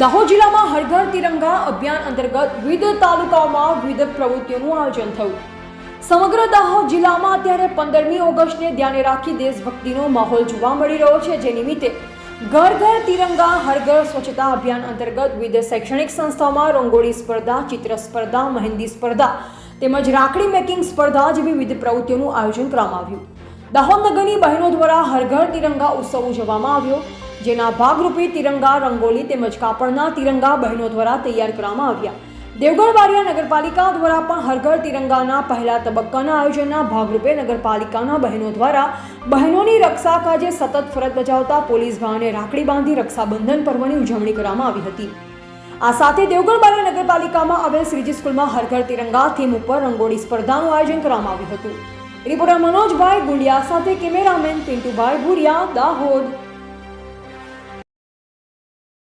દાહોદ જિલ્લામાં હર ઘર તિરંગા અભિયાન અંતર્ગત વિવિધ તાલુકાઓમાં વિવિધ પ્રવૃત્તિઓનું આયોજન થયું. સમગ્ર દાહોદ જિલ્લામાં અત્યારે પંદરમી ઓગસ્ટને ધ્યાને રાખી દેશભક્તિનો માહોલ જોવા મળી રહ્યો છે, જે નિમિત્તે ઘર ઘર તિરંગા હર ઘર સ્વચ્છતા અભિયાન અંતર્ગત વિવિધ શૈક્ષણિક સંસ્થાઓમાં રંગોળી સ્પર્ધા, ચિત્ર સ્પર્ધા, મહેંદી સ્પર્ધા તેમજ રાખડી મેકિંગ સ્પર્ધા જેવી વિવિધ પ્રવૃત્તિઓનું આયોજન કરવામાં આવ્યું. દાહોદ નગરની બહેનો દ્વારા હર ઘર તિરંગા ઉત્સવ ઉજવવામાં આવ્યો. જેના ભાગરૂપે તિરંગા રંગોળી તેમજ કાપડના તિરંગા બહેનો દ્વારા તૈયાર કરવામાં આવ્યા. દેવગઢ બારિયા નગરપાલિકા દ્વારા પણ હરઘર તિરંગાના પહેલા તબક્કાના આયોજનના ભાગરૂપે નગરપાલિકાના બહેનો દ્વારા બહેનોની રક્ષા કાજે સતત ફરજ બજાવતા પોલીસ ભાવને રાખડી બાંધી રક્ષાબંધન પર્વની ઉજવણી કરવામાં આવી હતી. આ સાથે દેવગઢ બારિયા નગરપાલિકામાં આવેલ શ્રીજી સ્કૂલમાં હરઘર તિરંગા, થીમ ઉપર રંગોળી સ્પર્ધાનું આયોજન કરવામાં આવ્યું હતું. રિપોર્ટર મનોજભાઈ ગુંડિયા સાથે કેમેરામેન પિન્ટુભાઈ ભુરિયા, દાહોદ.